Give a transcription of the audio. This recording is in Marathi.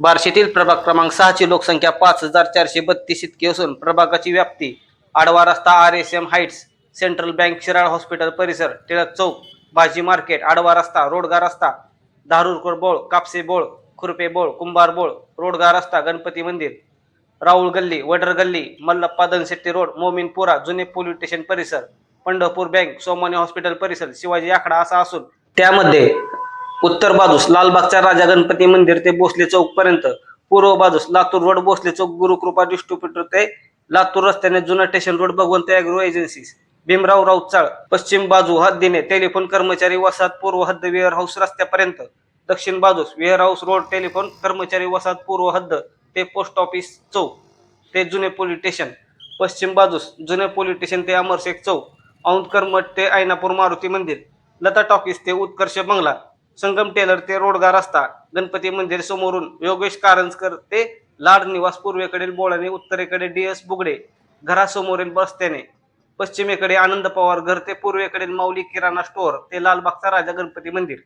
बार्शीतील प्रभाग क्रमांक सहाची लोकसंख्या पाच हजार चारशे बत्तीस इतकी असून प्रभागाची व्याप्ती आडवा रस्ता R S M heights central bank Shiral hospital परिसर टिळक चौक भाजी मार्केट आडवा रस्ता रोडगा रस्ता धारूरकर बोळ कापसे बोळ खुरपे बोळ कुंभार बोळ रोडगा रस्ता गणपती मंदिर राऊळ गल्ली वडर गल्ली मल्लप्पा दनशेट्टी रोड मोमीनपुरा जुने पोलीस स्टेशन परिसर पंढरपूर बँक सोमानी हॉस्पिटल परिसर शिवाजी आखडा असा असून त्यामध्ये उत्तर बाजूस लालबागचा राजा गणपती मंदिर ते भोसले चौक पर्यंत. पूर्व बाजूस लातूर रोड भोसले चौक गुरुकृपा डिस्ट्रीब्युटर ते लातूर रस्त्याने जुना station road Bhagwant agro agency Bhimrao राऊतचाळ पश्चिम बाजू हद्दीने टेलिफोन कर्मचारी वसाहत पूर्व हद्द वेअर हाऊस रस्त्यापर्यंत. दक्षिण बाजूस वेअर हाऊस रोड टेलिफोन कर्मचारी वसाहत पूर्व हद्द ते पोस्ट ऑफिस चौक ते जुने पोलीस स्टेशन पश्चिम बाजूस जुने पोलीस स्टेशन ते अमरशेख चौक औंधकर ते ऐनापूर मारुती मंदिर लता टॉकीज ते उत्कर्ष बंगला संगम टेलर ते रोडगा रस्ता गणपती मंदिर समोरून योगेश कारंजकर ते लाड निवास पूर्वेकडील बोळाने उत्तरेकडे डी एस बुगडे घरासमोरील बस्त्याने पश्चिमेकडे आनंद पवार घर ते पूर्वेकडील माऊली किराणा स्टोअर ते लालबागचा राजा गणपती मंदिर.